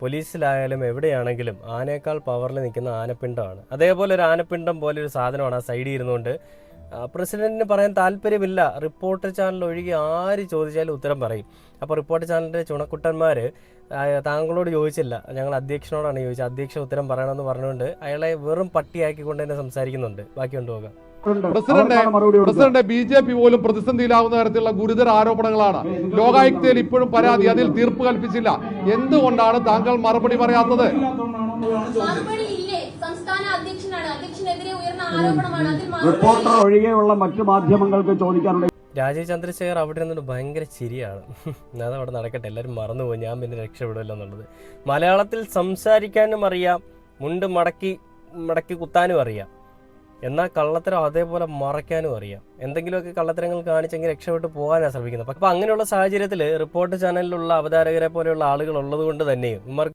പോലീസിലായാലും എവിടെയാണെങ്കിലും ആനയേക്കാൾ പവറിൽ നിൽക്കുന്ന ആനപ്പിണ്ടമാണ്. അതേപോലെ ഒരു ആനപ്പിണ്ടം പോലെ ഒരു സാധനമാണ് ആ സൈഡിൽ ഇരുന്നുകൊണ്ട്. പ്രസിഡന്റിന് പറയാൻ താല്പര്യമില്ല. റിപ്പോർട്ടർ ചാനൽ ഒഴികെ ആര് ചോദിച്ചാലും ഉത്തരം പറയും. അപ്പോൾ റിപ്പോർട്ടർ ചാനലിന്റെ ചുണക്കുട്ടന്മാർ താങ്കളോട് ചോദിച്ചില്ല. ഞങ്ങൾ അധ്യക്ഷനോടാണ് ചോദിച്ചത്. അധ്യക്ഷ ഉത്തരം പറയണമെന്ന് പറഞ്ഞുകൊണ്ട് അയാളെ വെറും പട്ടിയാക്കിക്കൊണ്ട് തന്നെ സംസാരിക്കുന്നുണ്ട്. ബാക്കി കൊണ്ടുപോകാം. പ്രസിഡന്റ് ബി ജെ പി പോലും പ്രതിസന്ധിയിലാവുന്ന തരത്തിലുള്ള ഗുരുതര ആരോപണങ്ങളാണ്. ലോകായുക്തയിൽ ഇപ്പോഴും പരാതി അതിൽ തീർപ്പ് കൽപ്പിച്ചില്ല. എന്തുകൊണ്ടാണ് താങ്കൾ മറുപടി പറയാത്തത്? മറുപടി ഇല്ലേ സംസ്ഥാന അധ്യക്ഷനാണ് അധ്യക്ഷനെതിരെ ഉയർന്ന ആരോപണമാണ് അതിൽ റിപ്പോർട്ടർ ഒഴികെയുള്ള മറ്റു മാധ്യമങ്ങൾക്ക് ചോദിക്കാറുണ്ട്. രാജീവ് ചന്ദ്രശേഖർ അവിടെ നിന്നിട്ട് ഭയങ്കര ചിരിയാണ്. ഞാൻ അവിടെ നടക്കട്ടെ എല്ലാവരും മറന്നുപോയി. ഞാൻ പിന്നെ രക്ഷപ്പെടുമല്ലോ എന്നുള്ളത്. മലയാളത്തിൽ സംസാരിക്കാനും അറിയാം മുണ്ട് മടക്കി മടക്കി കുത്താനും അറിയാം. എന്നാൽ കള്ളത്തരം അതേപോലെ മറയ്ക്കാനും അറിയാം. എന്തെങ്കിലുമൊക്കെ കള്ളത്തരങ്ങൾ കാണിച്ചെങ്കിൽ രക്ഷപ്പെട്ട് പോകാനാണ് ശ്രമിക്കുന്നത്. അപ്പം അങ്ങനെയുള്ള സാഹചര്യത്തിൽ റിപ്പോർട്ട് ചാനലിലുള്ള അവതാരകരെ പോലെയുള്ള ആളുകൾ ഉള്ളതുകൊണ്ട് തന്നെയും ഇവർ